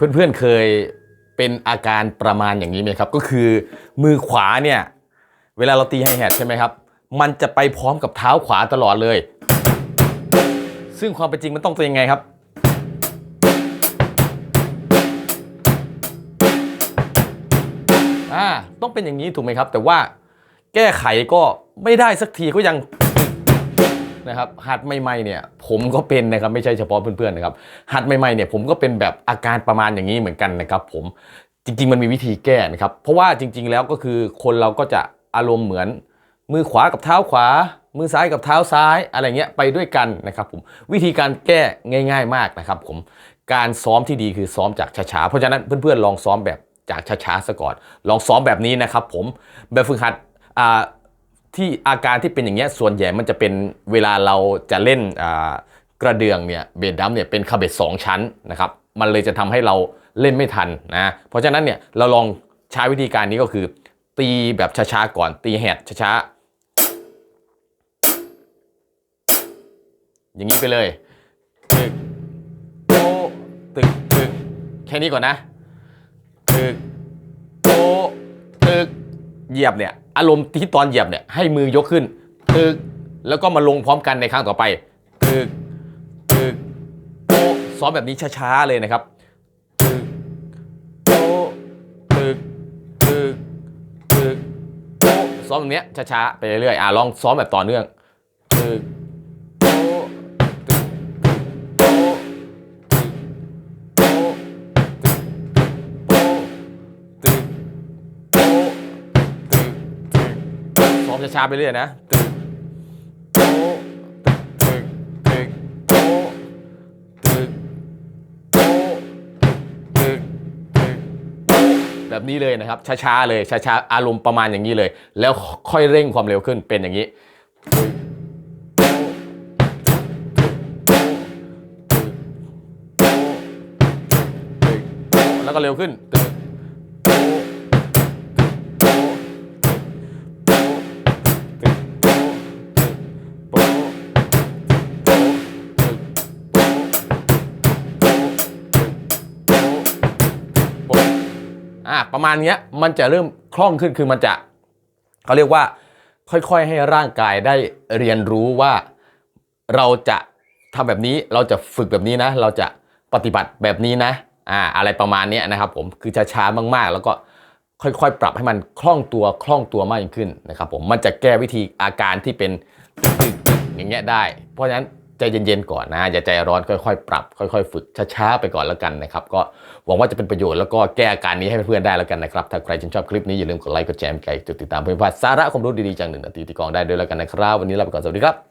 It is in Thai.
เพื่อนๆเคยเป็นอาการประมาณอย่างนี้ไหมครับ ก็คือมือขวาเนี่ยเวลาเราตีไฮแฮทใช่ไหมครับ มันจะไปพร้อมกับเท้าขวาตลอดเลย ซึ่งความเป็นจริงมันต้องเป็นยังไงครับ อ่าต้องเป็นอย่างนี้ถูกไหมครับ แต่ว่าแก้ไขก็ไม่ได้สักทีก็ยัง นะครับหัดใหม่ๆเนี่ยผมก็เป็นนะครับไม่ใช่เฉพาะเพื่อนๆนะครับหัดใหม่ๆเนี่ยผมก็เป็นแบบอาการประมาณอย่างนี้เหมือนกันนะครับผมจริงๆมันมีวิธีแก้นะครับเพราะว่าจริง ๆ แล้วก็คือคนเราก็จะอารมณ์เหมือนมือขวากับเท้าขวา มือซ้ายกับเท้าซ้ายอะไรเงี้ยไปด้วยกันนะครับผมวิธีการแก้ง่าย ๆ มากนะครับผมการซ้อมที่ดีคือซ้อมจากช้าๆเพราะฉะนั้นเพื่อนๆลองซ้อมแบบจากช้าๆซะก่อน ลองซ้อมแบบนี้นะครับผมแบบฝึกหัดอ่า ที่อาการที่เป็นอย่างเงี้ยส่วนใหญ่มันจะเป็นเวลาเราจะเล่นกระเดื่องเนี่ยเบสดัมเนี่ยเป็นคาเบตสองชั้นนะครับมันเลยจะทำให้เราเล่นไม่ทันนะเพราะฉะนั้นเนี่ยเราลองใช้วิธีการนี้ก็คือ ตีแบบช้าๆก่อนตีแฮดช้าๆอย่างนี้ไปเลยตึกโตึกตึกแค่นี้ก่อนนะตึกโป๊ะตึกเหยียบเนี่ย อารมณ์ที่ตอนเหยียบเนี่ยให้มือยกขึ้นตึกแล้วก็มาลงพร้อมกันในครั้งต่อไปตึกตึกโตซ้อมแบบนี้ช้าๆเลยนะครับตึกโตตึกตึกตึกโตซ้อมแบบเนี้ยช้าๆไปเรื่อยๆอะลองซ้อมแบบต่อเนื่องตึก ซ้อมช้าๆไปเรื่อยนะตึกโป๊ะตึกตึกโป๊ะตึกโป๊ะตึกตึกโป๊ะแบบนี้เลยนะครับ ช้าๆเลยช้าๆอารมณ์ประมาณอย่างนี้เลย แล้วค่อยเร่งความเร็วขึ้นเป็นอย่างนี้แล้วก็เร็วขึ้นตึก อะประมาณเนี้ยมันจะเริ่มคล่องขึ้นคือมันจะเขาเรียกว่าค่อยๆให้ร่างกายได้เรียนรู้ว่าเราจะทำแบบนี้เราจะฝึกแบบนี้นะ เราจะปฏิบัติแบบนี้นะอ่าอะไรประมาณนี้นะครับผมคือช้าๆมากๆ แล้วก็ค่อยๆ ปรับให้มันคล่องตัวคล่องตัวมากยิ่งขึ้นนะครับผมมันจะแก้วิธีอาการที่เป็นตึกๆอย่างเงี้ยได้ เพราะฉะนั้น ใจเย็นๆก่อนนะอย่าใจร้อนค่อยๆ ปรับ ค่อยๆ ฝึกช้าๆไปก่อนแล้วกันนะครับก็หวังว่าจะเป็นประโยชน์แล้วก็แก้อาการนี้ให้เพื่อนๆได้แล้วกันนะครับถ้าใครชื่นชอบคลิปนี้อย่าลืมกดไลค์กดแชร์กดติดตามเพื่อนๆสาระความรู้ดีๆจากหนึ่งนาทีที่กองได้ด้วยแล้วกันนะครับ วันนี้ลาไปก่อนสวัสดีครับ